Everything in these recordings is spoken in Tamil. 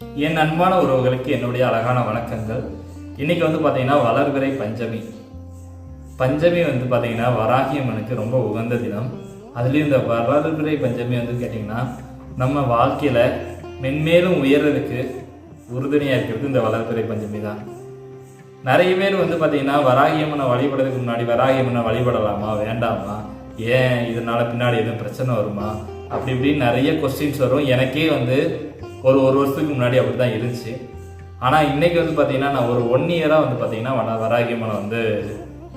என் அன்பான உறவுகளுக்கு என்னுடைய அழகான வணக்கங்கள். இன்னைக்கு வந்து பார்த்தீங்கன்னா வளர்பிறை பஞ்சமி. பஞ்சமி வந்து பார்த்தீங்கன்னா வராகியம்மனுக்கு ரொம்ப உகந்த தினம். அதுலேயும் இந்த வளர்பிறை பஞ்சமி வந்து கேட்டிங்கன்னா நம்ம வாழ்க்கையில் மென்மேலும் உயர்றதுக்கு உறுதுணையாக இருக்கிறது இந்த வளர்பிறை பஞ்சமி தான். நிறைய பேர் வந்து பார்த்தீங்கன்னா வராகியம்மனை வழிபடுறதுக்கு முன்னாடி வராகியம்மனை வழிபடலாமா வேண்டாமா? ஏன் இதனால் பின்னாடி எதுவும் பிரச்சனை வருமா? அப்படி இப்படின்னு நிறைய கொஸ்டின்ஸ் வரும். எனக்கே வந்து ஒரு ஒரு வருஷத்துக்கு முன்னாடி அப்படி தான் இருந்துச்சு. ஆனால் இன்றைக்கி வந்து பார்த்திங்கன்னா நான் ஒரு ஒன் இயராக வந்து பார்த்தீங்கன்னா வட வராகியம்மனை வந்து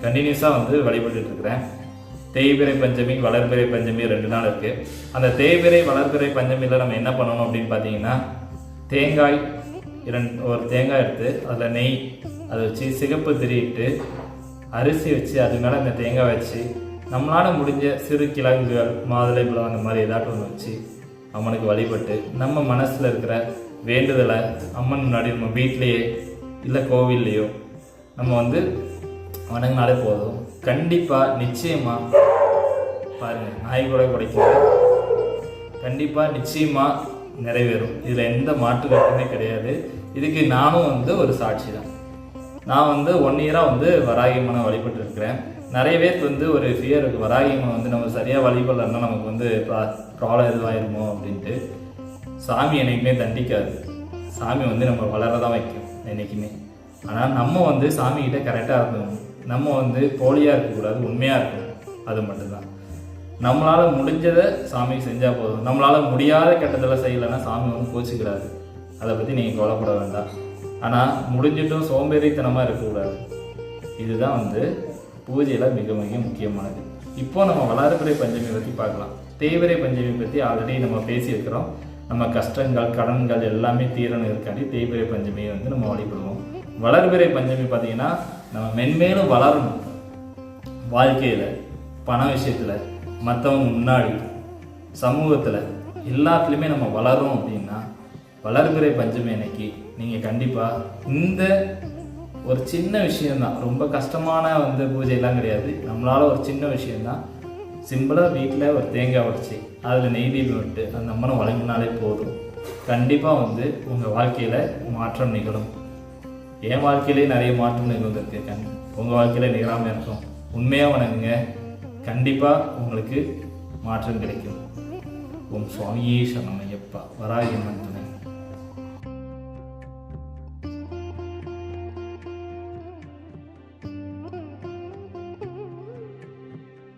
கண்டினியூஸாக வந்து வழிபட்டுருக்கிறேன் இருக்கிறேன். தேய்பிறை பஞ்சமி வளர்பிறை பஞ்சமி ரெண்டு நாள் இருக்குது அந்த தேய்பிறை வளர்பிறை பஞ்சமியில் நம்ம என்ன பண்ணணும் அப்படின்னு பார்த்தீங்கன்னா தேங்காய் இரண்டு ஒரு தேங்காய் எடுத்து அதில் நெய் அதை வச்சு சிகப்பு திரியிட்டு அரிசி வச்சு அது மேலே அந்த தேங்காய் வச்சு நம்மளால் முடிஞ்ச சிறு கிழங்குகள் மாதுளை பழம் அந்த மாதிரி ஏதாட்டும் ஒன்று வச்சு அம்மனுக்கு வழிபட்டு நம்ம மனசில் இருக்கிற வேண்டுதலை அம்மன் முன்னாடி நம்ம வீட்லேயே இல்லை கோவில்லையோ நம்ம வந்து வணங்கினாலே போதும். கண்டிப்பாக நிச்சயமாக பாருங்கள் நாய் கூட குடைக்கிறது கண்டிப்பாக நிச்சயமாக நிறைவேறும். இதில் எந்த மாற்று கருத்துமே கிடையாது. இதுக்கு நானும் வந்து ஒரு சாட்சி தான் நான் வந்து ஒன் இயராக வந்து வராகியம்மனை வழிபட்டு இருக்கிறேன் நிறைய பேருக்கு வந்து ஒரு ஃபியர் இருக்குது வராகியம்மனை வந்து நம்ம சரியாக வழிபடலன்னா நமக்கு வந்து ப்ராப்ளம் எதுவாயிருமோ அப்படின்ட்டு சாமி என்றைக்குமே தண்டிக்காது. சாமி வந்து நம்ம வளர தான் வைக்கும் என்றைக்குமே ஆனால் நம்ம வந்து சாமிகிட்ட கரெக்டாக இருக்கணும் நம்ம வந்து போலியாக இருக்கக்கூடாது உண்மையாக இருக்கணும் அது மட்டும்தான். நம்மளால் முடிஞ்சதை சாமி செஞ்சால் போதும். நம்மளால் முடியாத கெட்டதெல்லாம் செய்யலைன்னா சாமி வந்து கோச்சிக்கிறாரு. அதை பற்றி நீங்கள் கவலைப்பட வேண்டாம். ஆனால் முடிஞ்சிட்டும் சோம்பேறித்தனமாக இருக்கக்கூடாது. இதுதான் வந்து பூஜையில் மிக மிக முக்கியமானது. இப்போ நம்ம வளர்பிறை பஞ்சமி பற்றி பார்க்கலாம். தேய்பிறை பஞ்சமி பற்றி ஆல்ரெடி நம்ம பேசியிருக்கிறோம். நம்ம கஷ்டங்கள் கடன்கள் எல்லாமே தீரணும் இருக்காண்டி தேய்பிறை பஞ்சமியை வந்து நம்ம வழிபடுவோம். வளர்பிறை பஞ்சமி பார்த்தீங்கன்னா நம்ம மென்மேலும் வளரணும். வாழ்க்கையில் பண விஷயத்தில் மற்றவங்க முன்னாடி சமூகத்தில் எல்லாத்துலேயுமே நம்ம வளரும் அப்படின்னா வளர்பிறை பஞ்சமி அன்னைக்கு நீங்கள் கண்டிப்பாக இந்த ஒரு சின்ன விஷயம்தான். ரொம்ப கஷ்டமான வந்து பூஜையெல்லாம் கிடையாது. நம்மளால் ஒரு சின்ன விஷயம்தான். சிம்பிளாக வீட்டில் ஒரு தேங்காய் உடச்சி அதில் நெய் தீபம் விட்டு அந்த அம்மனை வழங்கினாலே போதும். கண்டிப்பாக வந்து உங்கள் வாழ்க்கையில் மாற்றம் நிகழும். என் வாழ்க்கையிலே நிறைய மாற்றம் நிகழ்ந்திருக்கு. கண் உங்கள் வாழ்க்கையில் நிகழாமல் இருக்கும். உண்மையாக வணங்குங்க. கண்டிப்பாக உங்களுக்கு மாற்றம் கிடைக்கும். ஓம் சுவாமியே சரணம் ஐயப்பா. வராகியம்மன் துணை.